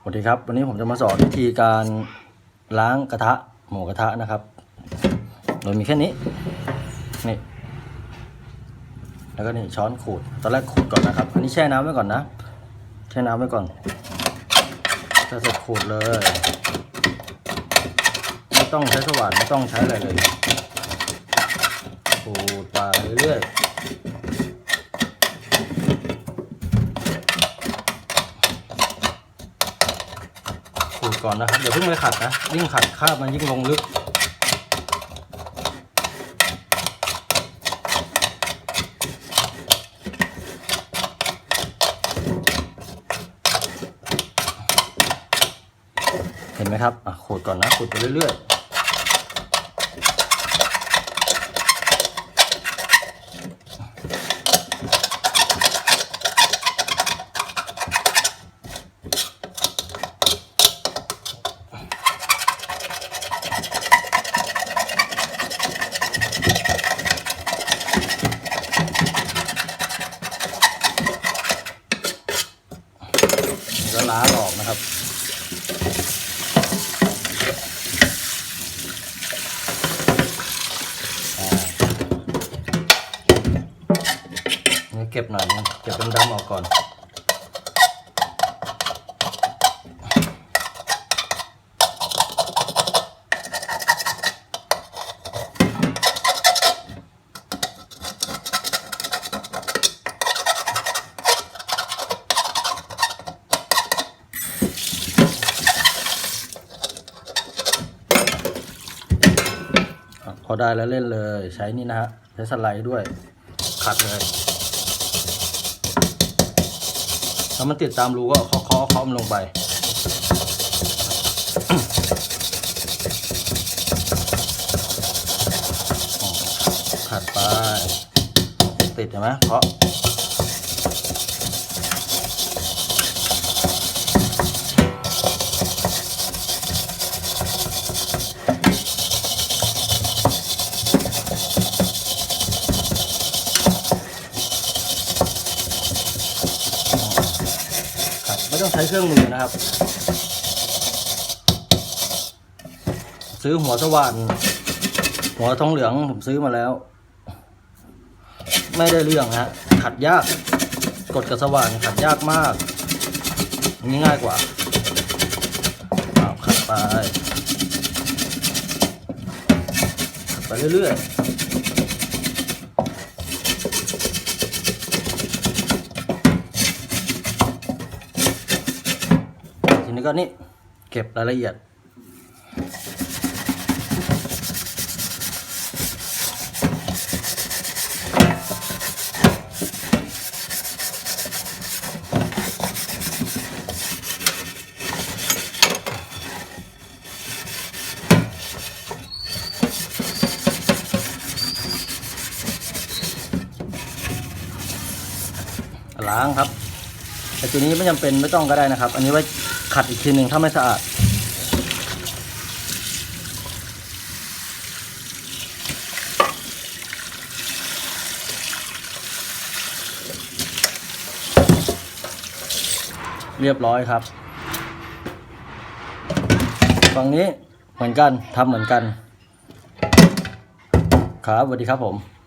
สวัสดีครับ วันนี้ผมจะมาสอนวิธีการล้างกระทะหมูกระทะนะครับ โดยมีแค่นี้นี่แล้วก็นี่ช้อนขูดตอนแรกขูดก่อนนะครับ อันนี้แช่น้ำไว้ก่อนนะแช่น้ำไว้ก่อนถ้าเสร็จขูดเลย ไม่ต้องใช้สว่านไม่ต้องใช้อะไรเลยขูดไปเรื่อยๆ ขูดก่อนนะครับเดี๋ยวเพิ่งไปขัดนะยิ่งขัดคราบมันยิ่งลงลึกเห็นไหมครับขูดก่อนนะขูดไปเรื่อยๆ ล้างออกนะครับนี่เก็บหน่อยเก็บดำๆออกก่อน พอได้แล้วเล่นเลย ใช้นี่นะฮะใช้สไลด์ด้วย ขัดเลยถ้ามันติดตามรูก็เคาะเคาะเคาะมันลงไป ขัดไป ติดเห็นไหมเคาะ ต้องใช้เครื่องมือนะครับ ซื้อหัวสว่าน หัวทองเหลืองผมซื้อมาแล้ว ไม่ได้เรื่องฮะขัดยาก กดกับสว่านขัดยากมากอันนี้ง่ายกว่าเอาขัดไปขัดไปเรื่อยๆ นี้ก็นี่เก็บรายละเอียด ล้างครับแต่ตัวนี้ไม่จำเป็นไม่ต้องก็ได้นะครับ อันนี้ไว้ ขัดอีกทีหนึ่งถ้าไม่สะอาด เรียบร้อยครับ ฝั่งนี้เหมือนกันทำเหมือนกัน ครับสวัสดีครับผม